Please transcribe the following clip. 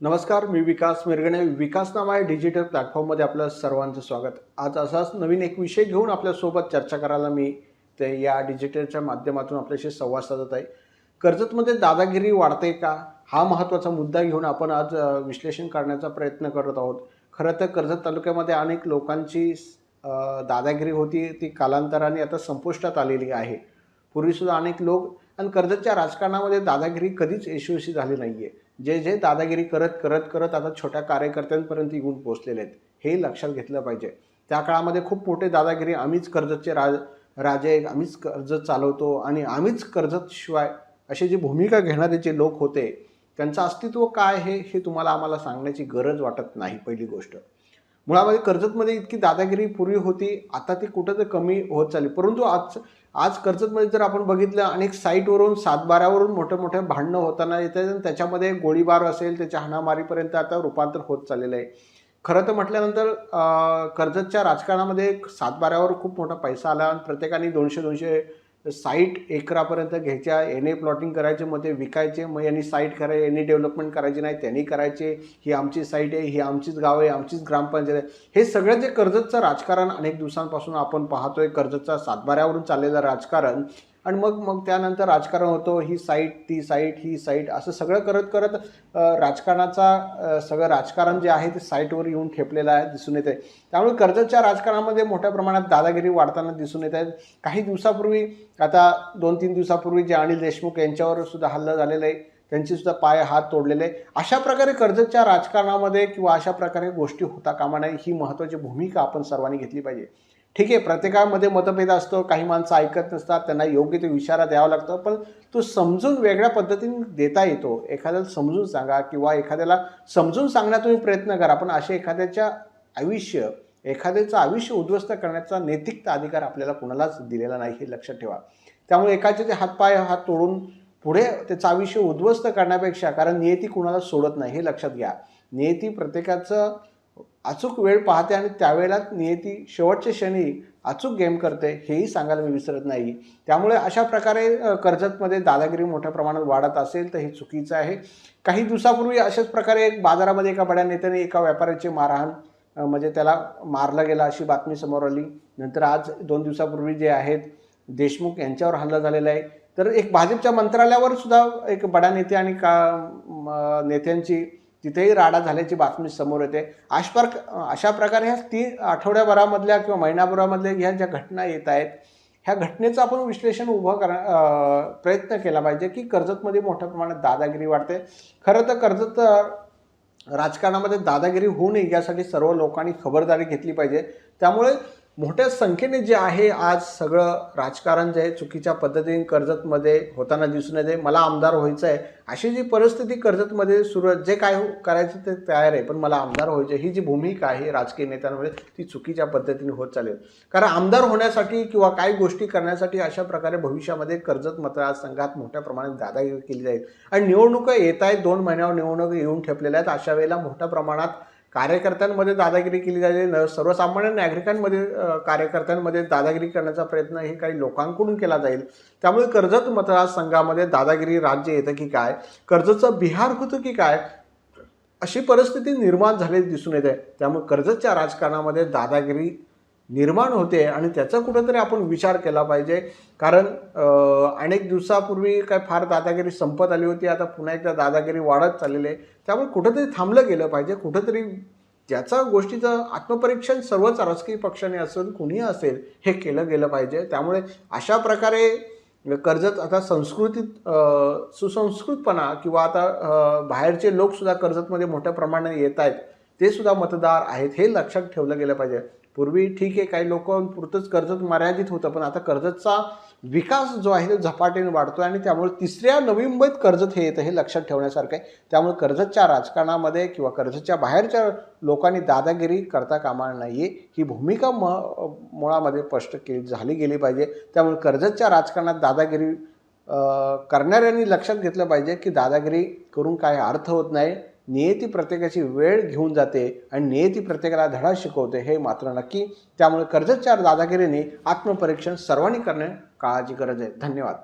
नमस्कार मी विकास मिरगणे. विकास नामा आहे डिजिटल प्लॅटफॉर्ममध्ये आपलं सर्वांचं स्वागत. आज असाच नवीन एक विषय घेऊन आपल्यासोबत चर्चा करायला मी ते या डिजिटलच्या माध्यमातून आपल्याशी संवाद साधत आहे. कर्जतमध्ये दादागिरी वाढते का? हा महत्त्वाचा मुद्दा घेऊन आपण आज विश्लेषण करण्याचा प्रयत्न करत आहोत. खरं तर कर्जत तालुक्यामध्ये अनेक लोकांची दादागिरी होती ती कालांतराने आता संपुष्टात आलेली आहे. पूर्वीसुद्धा अनेक लोक आणि कर्जतच्या राजकारणामध्ये दादागिरी कधीच यशस्वी झाली नाही आहे जे जे दादागिरी करत करत करत आता छोट्या कार्यकर्त्यांपर्यंत येऊन पोहोचलेले आहेत हे लक्षात घेतलं पाहिजे. त्या काळामध्ये खूप मोठे दादागिरी आम्हीच कर्जतचे राज राजे आम्हीच कर्जत चालवतो आणि आम्हीच कर्जत शिवाय अशी जी भूमिका घेणारे जे लोक होते त्यांचं अस्तित्व काय हे हे तुम्हाला आम्हाला सांगण्याची गरज वाटत नाही पहिली गोष्ट. मुळामध्ये कर्जतमध्ये इतकी दादागिरी पूर्वी होती आता ती कुठं तर कमी होत चालली. परंतु आज आज कर्जतमध्ये जर आपण बघितलं अनेक साईटवरून सातबाऱ्यावरून मोठे मोठे भांडणं होताना येते आणि त्याच्यामध्ये गोळीबार असेल त्याच्या हाणामारीपर्यंत आता रूपांतर होत चाललेलं आहे. खरं तर म्हटल्यानंतर कर्जतच्या राजकारणामध्ये सातबाऱ्यावर खूप मोठा पैसा आला आणि प्रत्येकाने दोनशे दोनशे साईट एकरापर्यंत घ्यायच्या एने प्लॉटिंग करायचे मग ते विकायचे मग यांनी साईट करायचे यांनी डेव्हलपमेंट करायची नाही त्यांनी करायचे ही आमची साईट आहे ही आमचीच गाव आहे आमचीच ग्रामपंचायत आहे. हे सगळं जे कर्जतचं राजकारण अनेक दिवसांपासून आपण पाहतोय कर्जतचा सातबाऱ्यावरून चाललेलं राजकारण आणि मग मग त्यानंतर राजकारण होतं ही साईट ती साईट ही साईट असं सगळं करत करत राजकारणाचा सगळं राजकारण जे आहे ते साईटवर येऊन ठेपलेलं आहे दिसून येते त्यामुळे कर्जतच्या राजकारणामध्ये मोठ्या प्रमाणात दादागिरी वाढताना दिसून येत आहेत. काही दिवसापूर्वी आता दोन तीन दिवसापूर्वी जे अनिल देशमुख यांच्यावर सुद्धा हल्ला झालेला आहे त्यांची सुद्धा पाय हात तोडलेले आहे. अशा प्रकारे कर्जतच्या राजकारणामध्ये किंवा अशा प्रकारे गोष्टी होता कामा नये ही महत्त्वाची भूमिका आपण सर्वांनी घेतली पाहिजे. ठीक आहे प्रत्येकामध्ये मतभेद असतो काही माणसं ऐकत नसतात त्यांना योग्य ते विचारा द्यावा लागतं पण तो समजून वेगळ्या पद्धतीने देता येतो. एखाद्याला समजून सांगा किंवा एखाद्याला समजून सांगण्याचा तुम्ही प्रयत्न करा पण असे एखाद्याच्या आयुष्य एखाद्याचं आयुष्य उद्ध्वस्त करण्याचा नैतिकता अधिकार आपल्याला कुणालाच दिलेला नाही हे लक्षात ठेवा. त्यामुळे एकाचे ते हातपाय हात तोडून पुढे त्याचं आयुष्य उद्ध्वस्त करण्यापेक्षा कारण नियती कुणाला सोडत नाही हे लक्षात घ्या. नियती प्रत्येकाचं अचूक वेळ पाहते आणि त्यावेळेला नियती शेवटच्या क्षणी अचूक गेम करते हेही सांगायला मी विसरत नाही. त्यामुळे अशा प्रकारे कर्जतमध्ये दादागिरी मोठ्या प्रमाणात वाढत असेल तर हे चुकीचं आहे. काही दिवसापूर्वी अशाच प्रकारे एक बाजारामध्ये एका बड्या नेत्याने एका व्यापाऱ्याचे मारहाण म्हणजे त्याला मारला गेला अशी बातमी समोर आली. नंतर आज दोन दिवसापूर्वी जे आहेत देशमुख यांच्यावर हल्ला झालेला आहे. तर एक भाजपच्या मंत्रालयावर सुद्धा एक बडा नेते आणि का नेत्यांची तिथेही राडा झाल्याची बातमी समोर येते. आशपार अशा प्रकारे ह्या तीन आठवड्याभरामधल्या किंवा महिनाभरामधल्या ह्या ज्या घटना येत आहेत ह्या घटनेचं आपण विश्लेषण उभं करा प्रयत्न केला पाहिजे की कर्जतमध्ये मोठ्या प्रमाणात दादागिरी वाढते. खरं तर कर्जत राजकारणामध्ये दादागिरी होऊ नये यासाठी सर्व लोकांनी खबरदारी घेतली पाहिजे. त्यामुळे मोठ्या संख्येने जे आहे आज सगळं राजकारण जे आहे चुकीच्या पद्धतीने कर्जतमध्ये होताना दिसून येते. मला आमदार व्हायचं आहे अशी जी परिस्थिती कर्जतमध्ये सुरू जे काय हो- करायचं ते तयार आहे पण मला आमदार व्हायचं ही जी भूमिका आहे राजकीय नेत्यांमध्ये ती चुकीच्या पद्धतीने होत चालेल कारण आमदार होण्यासाठी किंवा काही गोष्टी करण्यासाठी अशा प्रकारे भविष्यामध्ये कर्जत मतदारसंघात मोठ्या प्रमाणात दादागिरी केली जाईल. आणि निवडणुका येत आहेत दोन महिन्यावर निवडणुका येऊन ठेपलेल्या आहेत. अशा वेळेला मोठ्या प्रमाणात कार्यकर्त्यांमध्ये दादागिरी केली जाते. न- सर्वसामान्य नागरिकांमध्ये कार्यकर्त्यांमध्ये दादागिरी करण्याचा प्रयत्न हे काही लोकांकडून केला जाईल. त्यामुळे कर्जत मतदारसंघामध्ये दादागिरी राज्य येतं की काय? कर्जतचं बिहार होतं की काय? अशी परिस्थिती निर्माण झालेली दिसून येते. त्यामुळे कर्जतच्या राजकारणामध्ये दादागिरी निर्माण होते आणि त्याचा कुठंतरी आपण विचार केला पाहिजे. कारण अनेक दिवसापूर्वी काय फार दादागिरी संपत आली होती. आता पुन्हा एकदा दादागिरी वाढत चाललेली आहे. त्यामुळे कुठंतरी थांबलं गेलं पाहिजे. कुठंतरी ज्याचा गोष्टीचं आत्मपरीक्षण सर्वच राजकीय पक्षाने असेल कुणीही असेल हे केलं गेलं पाहिजे. त्यामुळे अशा प्रकारे कर्जत आता संस्कृतीत सुसंस्कृतपणा किंवा आता बाहेरचे लोकसुद्धा कर्जतमध्ये मोठ्या प्रमाणात येत आहेत. ते सुद्धा मतदार आहेत हे लक्षात ठेवलं गेलं पाहिजे. पूर्वी ठीक आहे काही लोकांपुरतंच कर्जत मर्यादित होतं पण आता कर्जतचा विकास जो आहे तो झपाट्याने वाढतोय आणि त्यामुळे तिसऱ्या नवी मुंबईत कर्जत हे येतं हे लक्षात ठेवण्यासारखं आहे. त्यामुळे कर्जतच्या राजकारणामध्ये किंवा कर्जतच्या बाहेरच्या लोकांनी दादागिरी करता कामा नाहीये ही भूमिका म मुळामध्ये स्पष्ट केली झाली गेली पाहिजे. त्यामुळे कर्जतच्या राजकारणात दादागिरी करणाऱ्यांनी लक्षात घेतलं पाहिजे की दादागिरी करून काय अर्थ होत नाही. नियती प्रत्येकाची वेळ घेऊन जाते आणि नियती प्रत्येकाला धडा शिकवते हे मात्र नक्की. त्यामुळे कर्जतच्या दादागिरीने आत्मपरीक्षण सर्वांनी करणे काळाची गरज आहे. धन्यवाद.